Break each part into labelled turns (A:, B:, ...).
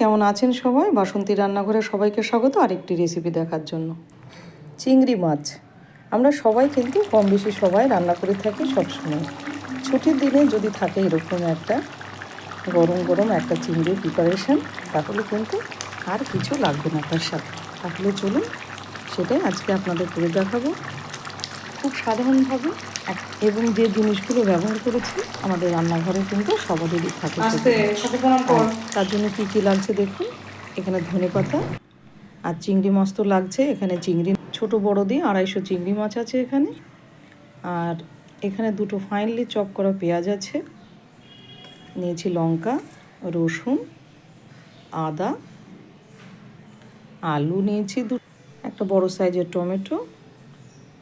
A: কেমন আছেন সবাই? বাসন্তী রান্নাঘরে সবাইকে স্বাগত আরেকটি রেসিপি দেখার জন্য। চিংড়ি মাছ। আমরা সবাই কিন্তু কম বেশি সবাই রান্না করে থাকি সবসময়। ছুটির দিনে যদি থাকে এরকম একটা গরম গরম একটা চিংড়ির প্রিপারেশন তাহলে কিন্তু আর কিছু লাগবে না তার সাথে। তাহলে চলুন, সেটাই আজকে আপনাদের করে দেখাবো। খুব সাধারণভাবে এবং যে জিনিসগুলো ব্যবহার করেছি আমাদের রান্নাঘরে কিন্তু সবারই থাকে তার জন্য কী কী লাগছে দেখুন? এখানে ধনে পাতা আর চিংড়ি মাছ তো লাগছে এখানে চিংড়ি ছোট বড় দিয়ে আড়াইশো চিংড়ি মাছ আছে এখানে। আর এখানে দুটো ফাইনলি চপ করা পেঁয়াজ আছে নিয়েছি লঙ্কা রসুন আদা আলু নিয়েছি দু একটা বড় সাইজের টমেটো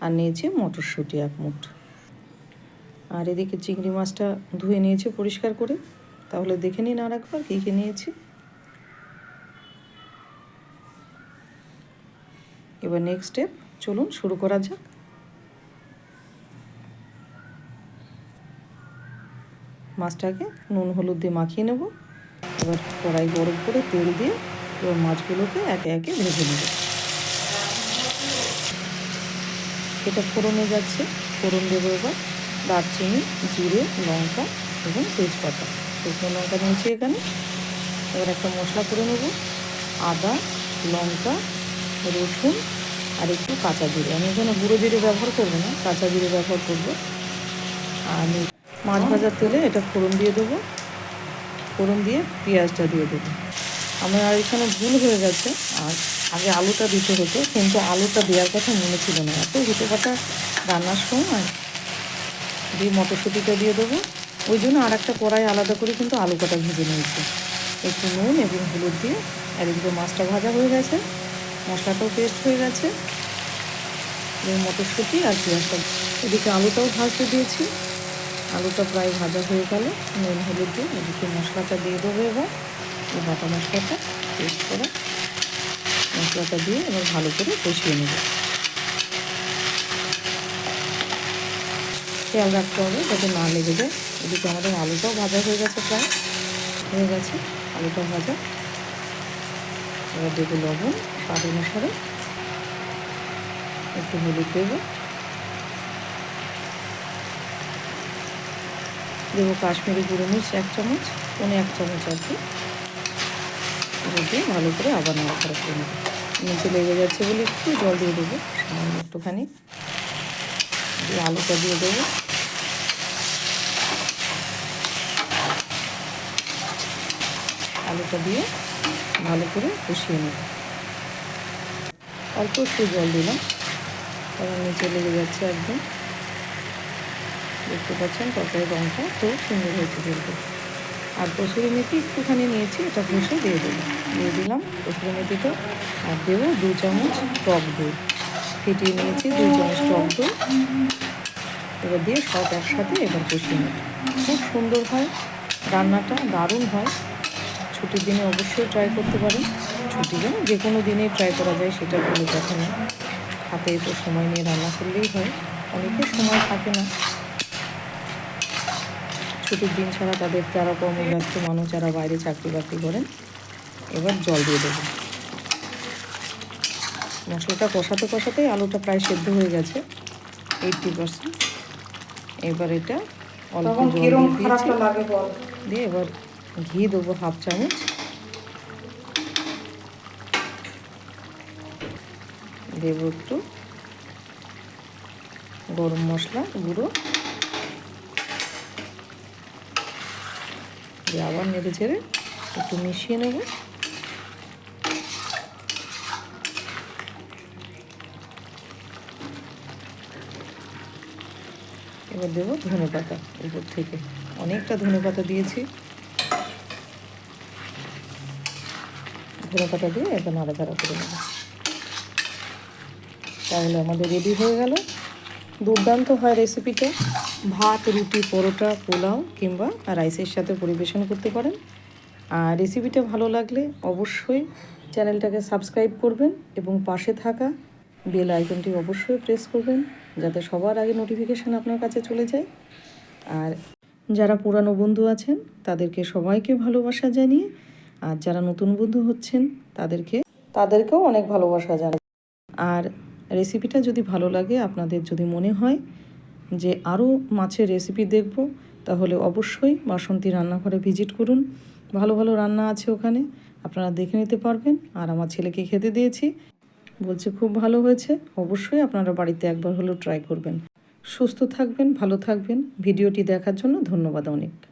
A: আর নিয়েছি মটরশুঁটি এক মুঠ। আর এদিকে চিংড়ি মাছটা ধুয়ে নিয়েছি পরিষ্কার করে। তাহলে দেখে নিন আর একবার কী কী নিয়েছি। এবার নেক্সট স্টেপ চলুন শুরু করা যাক। মাছটাকে নুন হলুদ দিয়ে মাখিয়ে নেব। এবার কড়াই গরম করে তেল দিয়ে এবার মাছগুলোকে একে একে ভেজে নেব। এটা ফোড়নে যাচ্ছে। ফোড়ন দেবো এবার। দারচিনি, জিরে, লঙ্কা এবং তেজপাতা। শুকনো লঙ্কা নিয়েছি এখানে। এবার একটা মশলা করে নেব। আদা, লঙ্কা, রসুন আর একটু কাঁচা জিরে। আমি এখানে গুঁড়ো জিরে ব্যবহার করব না, কাঁচা জিরে ব্যবহার করব। আর আমি মাছ ভাজার তেলে এটা ফোড়ন দিয়ে দেবো। ফোড়ন দিয়ে পেঁয়াজটা দিয়ে দেবো। আমার আর এখানে ভুল হয়ে গেছে। আর আগে আলুটা দিতে হতো, কিন্তু আলুটা দেওয়ার কথা মনে ছিল না। এত হুটো পাটা রান্নার সময় দিয়ে মটরশুঁটিটা দিয়ে দেবো। ওই জন্য আর একটা কড়াই আলাদা করে কিন্তু আলু কাটা ভেজে নিয়েছি। একটু নুন এবং হলুদ দিয়ে আর এদিকে মাছটা ভাজা হয়ে গেছে, মশলাটাও পেস্ট হয়ে গেছে। এবং মটরশুঁটি আর পেঁয়াজটা, এদিকে আলুটাও ভাজতে দিয়েছি। আলুটা প্রায় ভাজা হয়ে গেল, নুন, হলুদ দিয়ে এদিকে মশলাটা দিয়ে দেবো এবার। এই বাটা মশলাটা পেস্ট করে। মশলাটা দিয়ে এবার ভালো করে কষিয়ে নেব। খেয়াল রাখতে হবে যাতে না লেগে যায়। এদিকে আমাদের আলুটাও ভাজা হয়ে গেছে প্রায়। হয়ে গেছে, আলুটা ভাজা। এবার দেবো লবণ, স্বাদ অনুসারে। একটু হলুদ দেবো। দেবো কাশ্মীরি গুঁড়ো মির্চ এক চামচ, পনে এক চামচ আর কি। ভালো করে আবার নাড়াচাড়া করে নেব। নিচে লেগে যাচ্ছে বলে একটু জল দিয়ে দেবো। একটুখানি দিয়ে আলুটা দিয়ে দেবো। আলুটা দিয়ে ভালো করে কষিয়ে নেব। অল্প একটু জল দিলাম। কারণ নিচে লেগে যাচ্ছে একদম। দেখতে পাচ্ছেন তরকারি রঙটা খুব সুন্দর হয়েছে কিন্তু আর কসুরি মেথি একটুখানি নিয়েছি, এটা ঘষে দিয়ে দেবো দিয়ে দিলাম কসুরি মেথিটা আর দেবো দু চামচ টক দই। ফিটিয়ে নিয়েছি দু চামচ টক দই। এবার দিয়ে সব একসাথে এবার কষিয়ে নেব। খুব সুন্দর হয়, রান্নাটা দারুণ হয়। ছুটির দিনে অবশ্যই ট্রাই করতে পারেন। ছুটির দিনে যে কোনো দিনেই ট্রাই করা যায়, সেটা বলে কথা না হাতে তো সময় নিয়ে রান্না করলেই হয়। অনেকের সময় থাকে না। ছুটির দিন ছাড়া তাদের যারা কর্মব্যস্ত মানুষ যারা বাইরে চাকরি বাকরি করেন এবার জল দিয়ে দেবো। মশলাটা কষাতে কষাতেই আলুটা প্রায় সেদ্ধ হয়ে গেছে এইটটি পার্সেন্ট এবার এটা অল্প জল দিয়ে দিয়ে এবার ঘি দেবো হাফ চামচ। দেবো একটু গরম মশলা গুঁড়ো। দিয়ে আবার নেড়ে চেড়ে একটু মিশিয়ে নেব। এবার দেবো ধনে পাতা উপর থেকে। অনেকটা ধনে পাতা দিয়েছি। ধনে পাতা দিয়ে এবার নাড়াচাড়া করে নেব। তাহলে আমাদের রেডি হয়ে গেল। দুর্দান্ত হয় রেসিপিটা ভাত, রুটি, পরোটা, পোলাও কিংবা রাইসের সাথে পরিবেশন করতে পারেন। আর রেসিপিটা ভালো লাগলে অবশ্যই চ্যানেলটাকে সাবস্ক্রাইব করবেন এবং পাশে থাকা বেল আইকনটি অবশ্যই প্রেস করবেন, যাতে সবার আগে নোটিফিকেশান আপনার কাছে চলে যায়। আর যারা পুরানো বন্ধু আছেন, তাদেরকে সবাইকে ভালোবাসা জানিয়ে, আর যারা নতুন বন্ধু হচ্ছেন, তাদেরকে, তাদেরকেও অনেক ভালোবাসা জানাই। আর রেসিপিটা যদি ভালো লাগে, আপনাদের যদি মনে হয় যে আরও মাছের রেসিপি দেখব, তাহলে অবশ্যই বাসন্তী রান্নাঘরে ভিজিট করুন। ভালো ভালো রান্না আছে ওখানে, আপনারা দেখে নিতে পারবেন। আর আমার ছেলেকে খেতে দিয়েছি। বলছে খুব ভালো হয়েছে, অবশ্যই আপনারা বাড়িতে একবার হলেও ট্রাই করবেন। সুস্থ থাকবেন, ভালো থাকবেন। ভিডিওটি দেখার জন্য ধন্যবাদ অনেক।